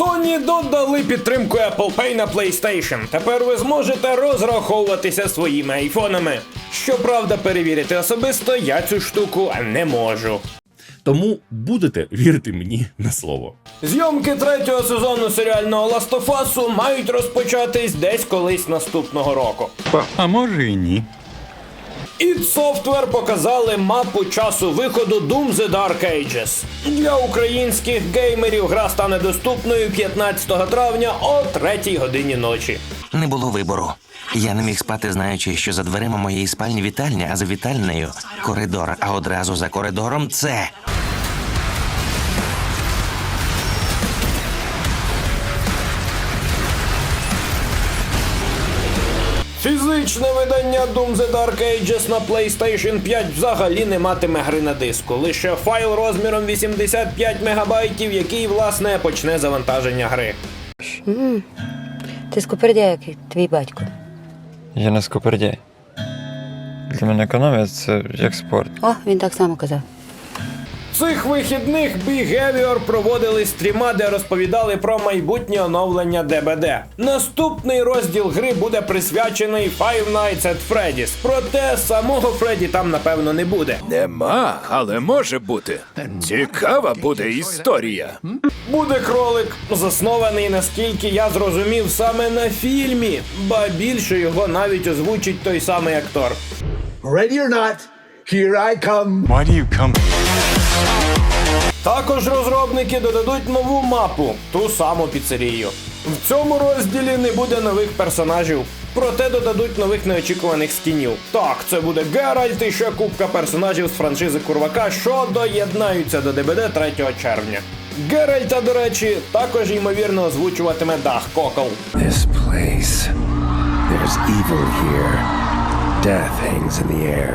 Sony додали підтримку Apple Pay на PlayStation. Тепер ви зможете розраховуватися своїми айфонами. Щоправда, перевірити особисто я цю штуку не можу. Тому будете вірити мені на слово. Зйомки третього сезону серіального Last of Us мають розпочатись десь колись наступного року. А може і ні. Id Software показали мапу часу виходу Doom The Dark Ages. Для українських геймерів гра стане доступною 15 травня о 3 годині ночі. Не було вибору. Я не міг спати, знаючи, що за дверима моєї спальні вітальня, а за вітальнею коридор, а одразу за коридором це. Фізичне видання Doom The Dark Ages на PlayStation 5 взагалі не матиме гри на диску. Лише файл розміром 85 МБ, який, власне, почне завантаження гри. Ти скупердяй, як твій батько. Я не скупердяй. Для мене економія це як спорт. О, він так само казав. Цих вихідних Behavior проводили стріма, де розповідали про майбутнє оновлення ДБД. Наступний розділ гри буде присвячений Five Nights at Freddy's. Проте самого Фредді там напевно не буде. Нема, але може бути. Цікава буде історія. Буде кролик, заснований, наскільки я зрозумів, саме на фільмі, ба більше його навіть озвучить той самий актор. Ready or not, here I come. Why do you come? Також розробники додадуть нову мапу, ту саму піцерію. В цьому розділі не буде нових персонажів, проте додадуть нових неочікуваних скінів. Так, це буде Геральт і ще купка персонажів з франшизи Курвака, що доєднаються до ДБД 3 червня. Геральта, до речі, також ймовірно озвучуватиме Дах Кокол. This place. There's evil here. Death hangs in the air.